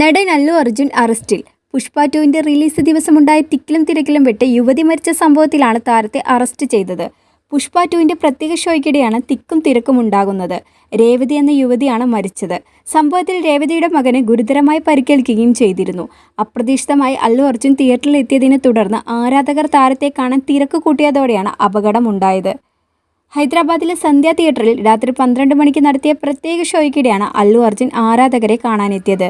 നടൻ അല്ലു അർജുൻ അറസ്റ്റിൽ. പുഷ്പ ടുവിന്റെ റിലീസ് ദിവസമുണ്ടായ തിക്കിലും തിരക്കിലും വിട്ട് യുവതി മരിച്ച സംഭവത്തിലാണ് താരത്തെ അറസ്റ്റ് ചെയ്തത്. പുഷ്പ ടുവിന്റെ പ്രത്യേക ഷോയ്ക്കിടെയാണ് തിക്കും തിരക്കും ഉണ്ടാകുന്നത്. രേവതി എന്ന യുവതിയാണ് മരിച്ചത്. സംഭവത്തിൽ രേവതിയുടെ മകന് ഗുരുതരമായി പരിക്കേൽക്കുകയും ചെയ്തിരുന്നു. അപ്രതീക്ഷിതമായി അല്ലു അർജുൻ തിയേറ്ററിൽ എത്തിയതിനെ തുടർന്ന് ആരാധകർ താരത്തെ കാണാൻ തിരക്ക് കൂട്ടിയതോടെയാണ് അപകടമുണ്ടായത്. ഹൈദരാബാദിലെ സന്ധ്യ തിയേറ്ററിൽ രാത്രി പന്ത്രണ്ട് മണിക്ക് നടത്തിയ പ്രത്യേക ഷോയ്ക്കിടെയാണ് അല്ലു അർജുൻ ആരാധകരെ കാണാനെത്തിയത്.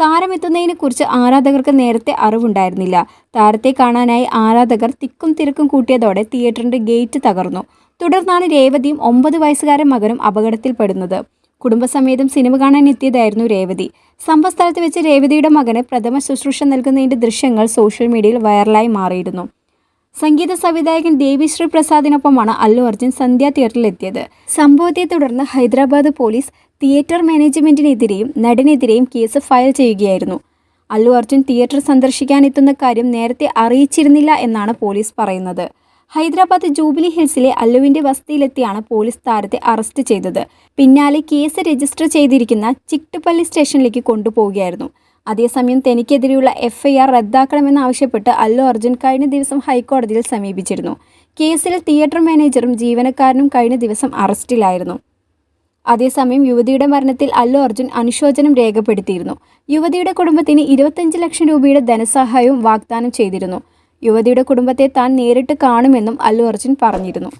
താരമെത്തുന്നതിനെക്കുറിച്ച് ആരാധകർക്ക് നേരത്തെ അറിവുണ്ടായിരുന്നില്ല. താരത്തെ കാണാനായി ആരാധകർ തിക്കും തിരക്കും കൂട്ടിയതോടെ തിയേറ്ററിന്റെ ഗേറ്റ് തകർന്നു. തുടർന്നാണ് രേവതിയും ഒമ്പത് വയസ്സുകാരൻ മകനും അപകടത്തിൽപ്പെടുന്നത്. കുടുംബസമേതം സിനിമ കാണാൻ എത്തിയതായിരുന്നു രേവതി. സംഭവസ്ഥലത്ത് വെച്ച് രേവതിയുടെ മകന് പ്രഥമ ശുശ്രൂഷ നൽകുന്നതിന്റെ ദൃശ്യങ്ങൾ സോഷ്യൽ മീഡിയയിൽ വൈറലായി മാറിയിരുന്നു. സംഗീത സംവിധായകൻ ദേവിശ്രീ പ്രസാദിനൊപ്പമാണ് അല്ലു അർജുൻ സന്ധ്യ തിയേറ്ററിലെത്തിയത്. സംഭവത്തെ തുടർന്ന് ഹൈദരാബാദ് പോലീസ് തിയേറ്റർ മാനേജ്മെന്റിനെതിരെയും നടനെതിരെയും കേസ് ഫയൽ ചെയ്യുകയായിരുന്നു. അല്ലു അർജുൻ തിയേറ്റർ സന്ദർശിക്കാനെത്തുന്ന കാര്യം നേരത്തെ അറിയിച്ചിരുന്നില്ല എന്നാണ് പോലീസ് പറയുന്നത്. ഹൈദരാബാദ് ജൂബിലി ഹിൽസിലെ അല്ലുവിന്റെ വസതിയിലെത്തിയാണ് പോലീസ് താരത്തെ അറസ്റ്റ് ചെയ്തത്. പിന്നാലെ കേസ് രജിസ്റ്റർ ചെയ്തിരിക്കുന്ന ചിക്ടുപള്ളി സ്റ്റേഷനിലേക്ക് കൊണ്ടുപോവുകയായിരുന്നു. അതേസമയം തനിക്കെതിരെയുള്ള എഫ്ഐആർ റദ്ദാക്കണമെന്നാവശ്യപ്പെട്ട് അല്ലു അർജുൻ കഴിഞ്ഞ ദിവസം ഹൈക്കോടതിയിൽ സമീപിച്ചിരുന്നു. കേസിൽ തിയേറ്റർ മാനേജറും ജീവനക്കാരനും കഴിഞ്ഞ ദിവസം അറസ്റ്റിലായിരുന്നു. അതേസമയം യുവതിയുടെ മരണത്തിൽ അല്ലു അർജുൻ അനുശോചനം രേഖപ്പെടുത്തിയിരുന്നു. യുവതിയുടെ കുടുംബത്തിന് ഇരുപത്തഞ്ച് ലക്ഷം രൂപയുടെ ധനസഹായവും വാഗ്ദാനം ചെയ്തിരുന്നു. യുവതിയുടെ കുടുംബത്തെ താൻ നേരിട്ട് കാണുമെന്നും അല്ലു അർജുൻ പറഞ്ഞിരുന്നു.